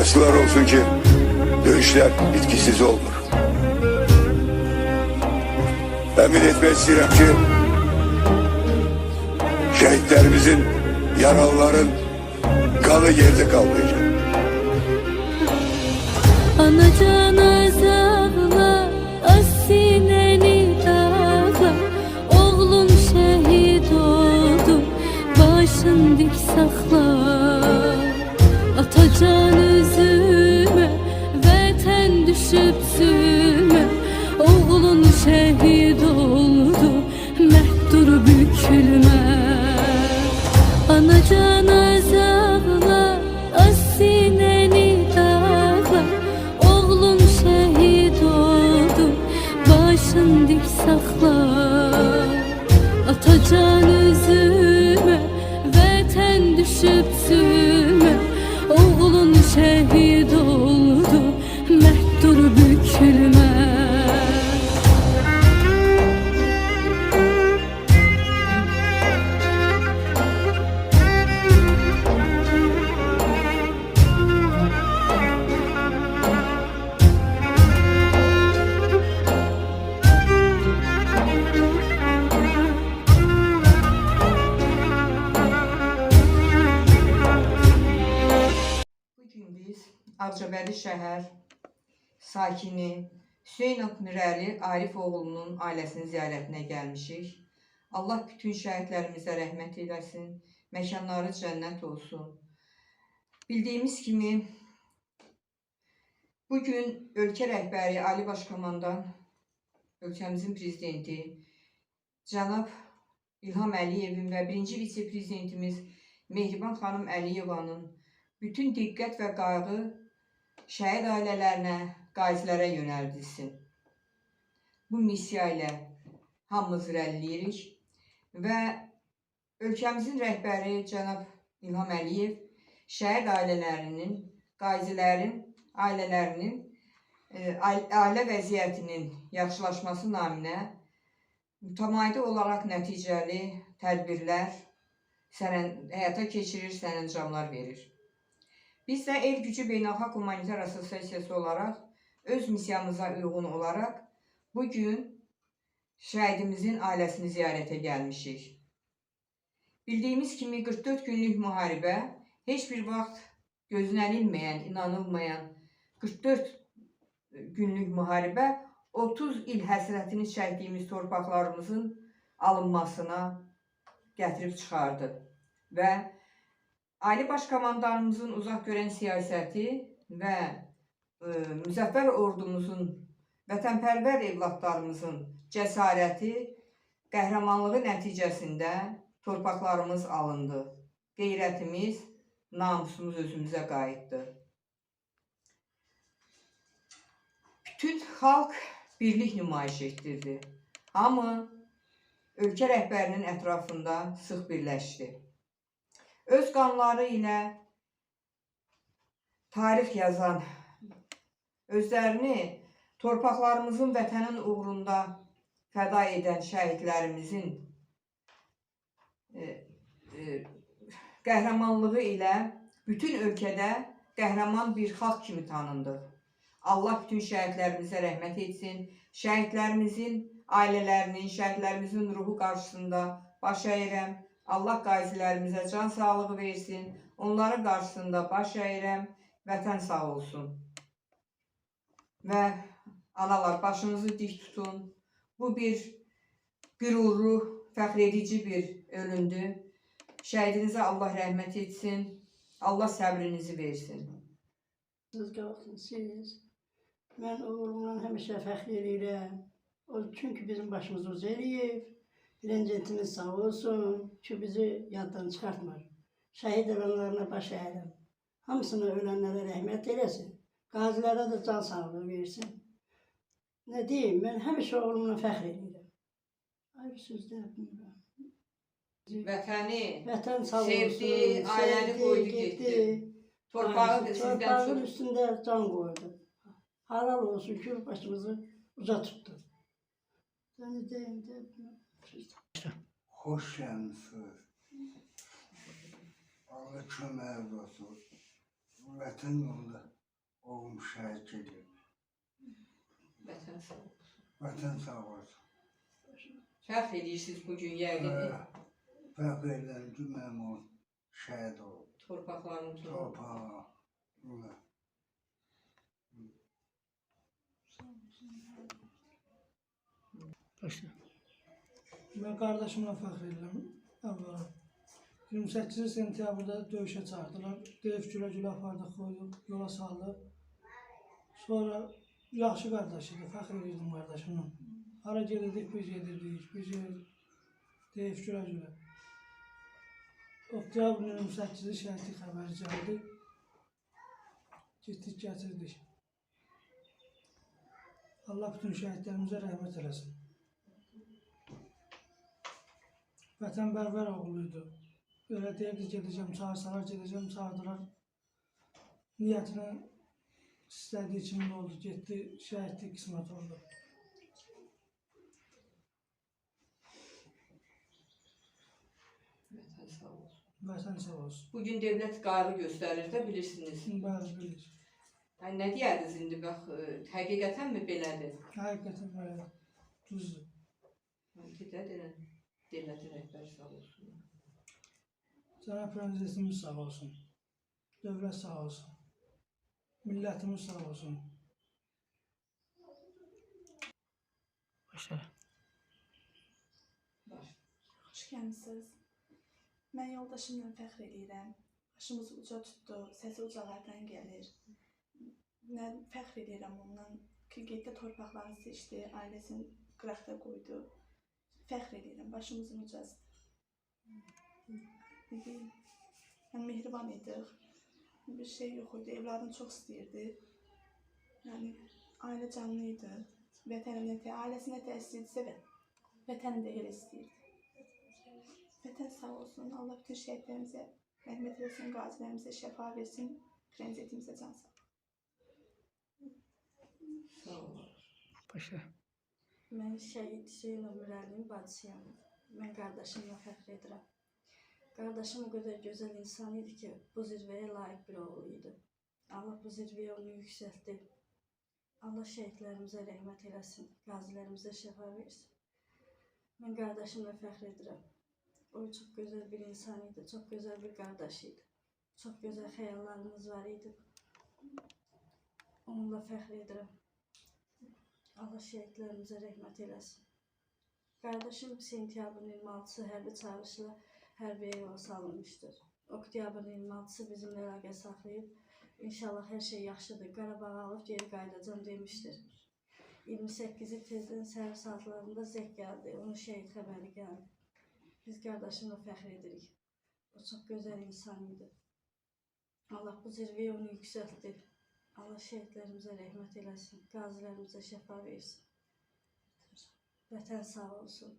Yazıklar olsun ki dövüşler bitkisiz olmur. Emin etmek istedim ki şehitlerimizin, yaralıların kanı yerde kalmayacak. Oldu başın dik sakla Atacan şehid Ağcabədi şəhər sakini Hüseyn Mirəli Arif oğlunun ailəsinin ziyarətinə gəlmişik. Allah bütün şəhidlərimizə rəhmət eləsin, məkanları cənnət olsun. Bildiyimiz kimi bugün ölkə rəhbəri Ali Başkomandan, ölkəmizin prezidenti cənab İlham Əliyevin və birinci vitse-prezidentimiz Mehriban xanım Əliyevanın bütün diqqət və qayğı şəhid ailələrinə, qazilərə yönəldilsin. Bu missiya ilə hamımız irəliləyirik və ölkəmizin rəhbəri cənab İlham Əliyev şəhid ailələrinin, qazilərin ailələrinin e, ail- ailə vəziyyətinin yaxşılaşması naminə mütəmadi olaraq nəticəli tədbirlər sənən, həyata keçirir, sərəncamlar verir. Biz də El Gücü Beynəlxalq Humanitar Assosiasiyası olaraq öz missiyamıza uyğun olaraq bu gün şəhidimizin ailəsini ziyarətə gəlmişik. Bildiyimiz kimi 44 günlük müharibə heç bir vaxt gözlənilməyən, inanılmayan 44 günlük müharibə 30 il həsrətini çəkdiyimiz torpaqlarımızın alınmasına gətirib çıxardı və Ali Başkomandanımızın uzaq görən siyasəti və e, müzəffər ordumuzun, vətənpərvər evladlarımızın cəsarəti, qəhrəmanlığı nəticəsində torpaqlarımız alındı. Qeyrətimiz, namusumuz özümüzə qayıtdı. Bütün xalq birlik nümayiş etdirdi. Hamı ölkə rəhbərinin ətrafında sıx birləşdi. Öz qanları ilə tarix yazan, özlərini torpaqlarımızın vətənin uğrunda fəda edən şəhidlərimizin e, e, qəhrəmanlığı ilə bütün ölkədə qəhrəman bir xalq kimi tanındıq. Allah bütün şəhidlərimizə rəhmət etsin. Şəhidlərimizin ailələrinin, şəhidlərimizin ruhu qarşısında baş əyirəm. Allah qazilərimizə can sağlığı versin. Onların qarşısında baş əyirəm. Vətən sağ olsun. Və analar başınızı dik tutun. Bu bir qürurlu, fəxr edici bir ölümdür. Şəhidinizə Allah rəhmət etsin. Allah səbrinizi versin. Siz qalxın siz. Mən oğlumla həmişə fəxr edirəm. O çünki bizim başımız uc Rencetimiz sağ olsun ki bizi yaddan çıkartmar. Şehit olanlarına baş eğelim. Hamısına ölenlere rahmet eylesin. Gazilere de can sağlığı versin. Ne diyeyim ben hemşe oğlumla fəxr edirəm. Ayrı sözler bilmirəm. Vətəni, Vətən sağ olsun. sevdi, ailəni qoydu getdi. Torpağı da sizdən Torpağın üstünde can koydu. Halal olsun ki başımızı uzatıp tuttu. Ben de deyim de, Hoş gelmişsiniz. Allah köməyiniz olsun. vətən yolunda oğlum şəhid gedir. Vətən sağ olsun. Vətən sağ olsun. Fəxr edirsiniz bu gün yəqin. Hə, Fəxr edirəm ki, mənim oğlum şəhid olub. Torpaqlarımız oldu. Torpağa. Ula. Mən ben kardeşimle fakirliyim. Evvela. 28 sentyabrda dövüşe çağırdılar. Dev cüle cüle apardı, koydu, yola saldı. Sonra yaxşı kardeş idi, fakir idim kardeşimle. Hara gelirdik, biz yedirdik, biz yedirdik. Dev cüle cüle. Oktyabrın 28-i şəhidlik xəbəri gəldi. Getdik, gətirdik. Allah bütün şəhidlərimizə rəhmət eləsin. Vətənpərvər oğluydu. Öyle deyirdi gedəcəm, çağırsalar gedəcəm, çağırdılar. Niyyətinə istədiyi kimi oldu, getdi, şəhidlik qismət oldu. Vətən sağ olsun. Vətən sağ olsun. Bu gün dövlət qayğı göstərir də bilirsiniz. Bəli, bilir. Yəni nə deyərdiniz indi bax, e, həqiqətənmi belədir? Həqiqətən belə düzdür. Ki də deyən dövlətin rəhbəri sağ olsun. Cənab Prezidentimiz sağ olsun. Dövlət sağ olsun. Millətimiz sağ olsun. Başa. Baş. Xoş gəlmisiniz. Mən yoldaşımla fəxr edirəm. Başımızı uca tutdu, səsi ucalardan gəlir. Mən fəxr edirəm ondan ki, getdi torpaqlarını seçdi, ailəsini qıraqda qoydu. Fəxr edirəm, başımızın deyim? Yəni mehriban idik. Bir şey yox idi, evladını çox istəyirdi. Yəni ailə canlı idi. Vətənini də, ailəsini də istəyirdisə, və- vətəni də elə istəyirdi. Vətən sağ olsun. Allah bütün şəhidlərimizə rəhmət eləsin, qazilərimizə şəfa versin, prezidentimizə can sağ. Sağ olun. Başa. Mən şəhid Hüseyn Ömürəlinin bacısıyam. Mən qardaşımla fəxr edirəm. Qardaşım o qədər gözəl insan idi ki, bu zirvəyə layiq bir oğlu idi. Allah bu zirvəyə onu yüksəltdi. Allah şəhidlərimizə rəhmət eləsin, qazilərimizə şəfa versin. Mən qardaşımla fəxr edirəm. O çox gözəl bir insan idi, çox gözəl bir qardaş idi. Çox gözəl xəyallarımız var idi. Onunla fəxr edirəm. Allah şəhidlərimizə rəhmət eləsin. Qardaşım sentyabrın 26-sı hərbi çağırışla hərbiyə yola salınmışdır. Oktyabrın 26-sı bizimlə əlaqə saxlayıb, inşallah hər şey yaxşıdır, Qarabağı alıb geri qayıdacam demişdir. 28-i tezdən səhər saatlarında zəng gəldi, onun şəhid xəbəri gəldi. Biz qardaşımla fəxr edirik. O çox gözəl insan idi. Allah bu zirvəyə onu yüksəltdi. Allah şehitlerimize rahmet eylesin. Gazilerimize şefa versin. Vətən sağ olsun.